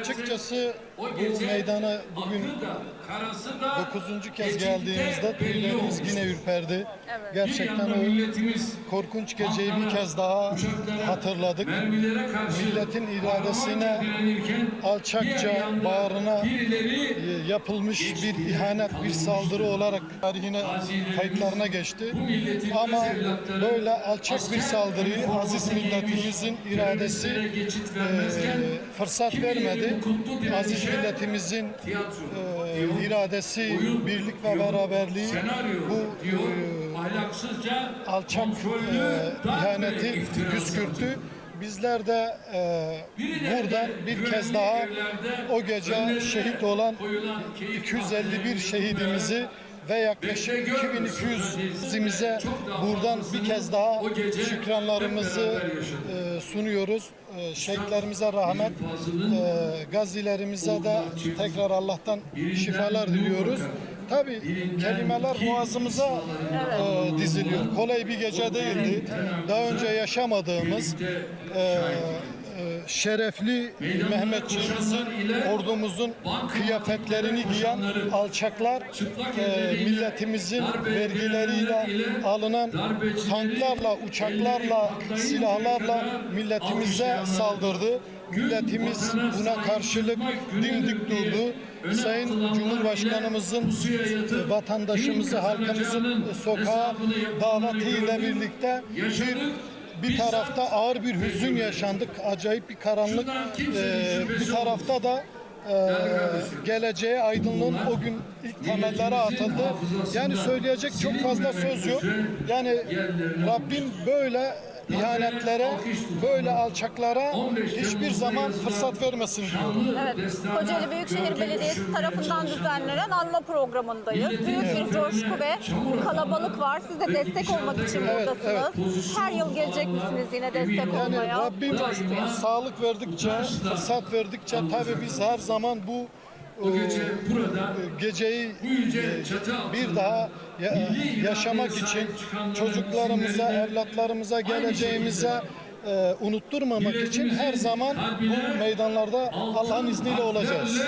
Açıkçası bu meydana bugün dokuzuncu kez geldiğimizde tüylerimiz yine ürperdi. Gerçekten o korkunç geceyi bir kez daha hatırladık. Milletin iradesine alçakça bağrına e, yapılmış bir ihanet, bir saldırı olarak tarihine kayıtlarına geçti. Ama böyle alçak bir saldırıyı aziz milletimizin iradesi e, fırsat vermedi. Aziz milletimizin e, iradesi, birlik ve beraberliği bu e, alçak e, ihaneti püskürttü. Bizler de e, buradan bir kez daha o gece şehit olan 251 şehidimizi ve yaklaşık 2200 zimize buradan bir kez daha şükranlarımızı e, sunuyoruz. E, şehitlerimize rahmet, e, gazilerimize de tekrar Allah'tan şifalar diliyoruz. Tabii kelimeler boğazımıza e, diziliyor. Kolay bir gece değildi. Daha önce yaşamadığımız e, e, şerefli Mehmetçiğimizin, ordumuzun kıyafetlerini giyen alçaklar e, milletimizin vergileriyle alınan tanklarla, uçaklarla, silahlarla milletimize saldırdı. Milletimiz buna karşılık dimdik durdu. Sayın Cumhurbaşkanımızın vatandaşımızı, halkımızın sokağa davetiyle birlikte bir bir tarafta ağır bir hüzün yaşandık, acayip bir karanlık. Ee, bir tarafta da e, geleceğe aydınlığın o gün ilk temelleri atıldı. Yani söyleyecek çok fazla söz yok. Yani Rabbim böyle ihanetlere, böyle alçaklara hiçbir zaman fırsat vermesin diyorum. Evet, Kocaeli Büyükşehir Belediyesi tarafından düzenlenen anma programındayız. Büyük bir coşku ve kalabalık var. Siz de destek olmak için Evet, buradasınız. Her yıl gelecek misiniz yine destek Yani olmaya? Rabbim sağlık verdikçe, fırsat verdikçe tabii biz her zaman bu o gece burada geceyi bu yüce çatı altında bir daha ya- yaşamak için çocuklarımıza, evlatlarımıza, geleceğimize e, unutturmamak için her zaman bu meydanlarda Allah'ın izniyle olacağız.